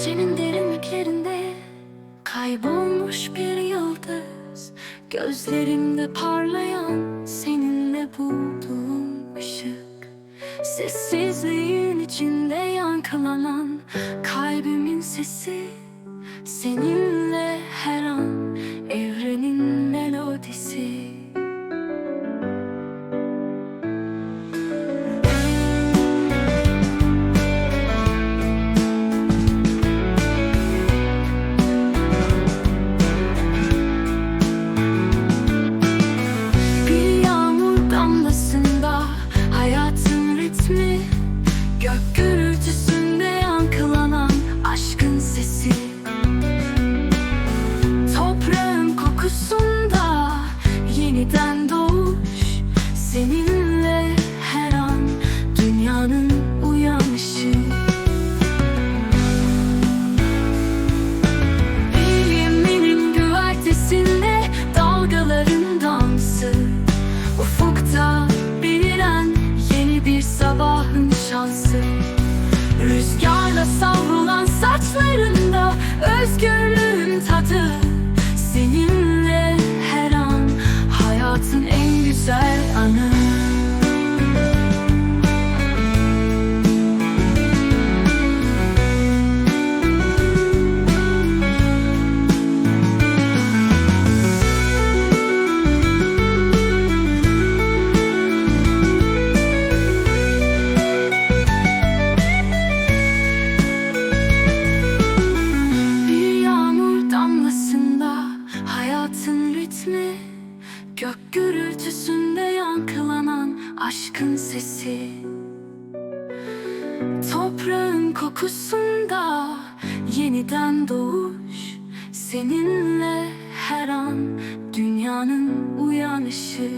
Gecenin derinliklerinde kaybolmuş bir yıldız. Gözlerimde parlayan seninle bulduğum ışık. Sessizliğin içinde yankılanan kalbimin sesi Seninle aşkın sesi. Toprağın kokusunda yeniden doğuş. Seninle her an dünyanın uyanışı güzel anı gürültüsünde yankılanan aşkın sesi. Toprağın kokusunda yeniden doğuş. Seninle her an dünyanın uyanışı